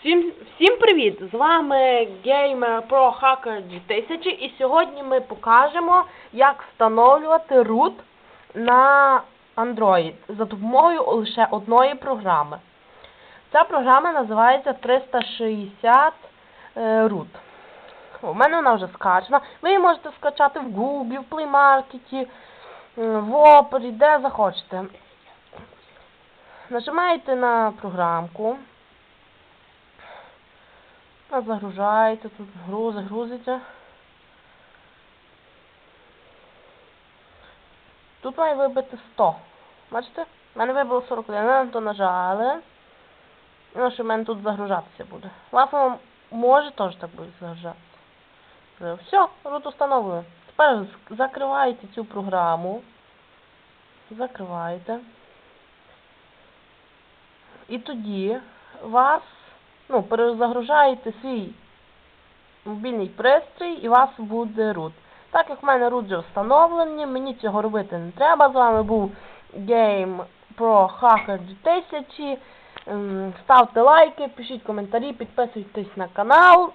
Всім, всім привіт! З вами Gamer Pro Hacker 2000 і сьогодні ми покажемо, як встановлювати root на Android за допомогою лише одної програми. Ця програма називається 360 е, root. У мене вона вже скачана. Ви її можете скачати в Google, в Play Market, в Opera, де захочете. Нажимаєте на програмку. А загружаєте, тут грузи, грузиться. Тут має вибити 100. Бачите? У мене вибило 41, ми то нажали. Ну, що в мене тут загружатися буде. Воно може теж так буде загружатися. Все, рут установлено. Тепер закриваєте цю програму. Закриваєте. І тоді вас, ну, перезагружаєте свій мобільний пристрій і у вас буде root. Так як в мене root вже встановлені, мені цього робити не треба. З вами був Game Pro Hacker 2000. Ем, Ставте лайки, пишіть коментарі, підписуйтесь на канал.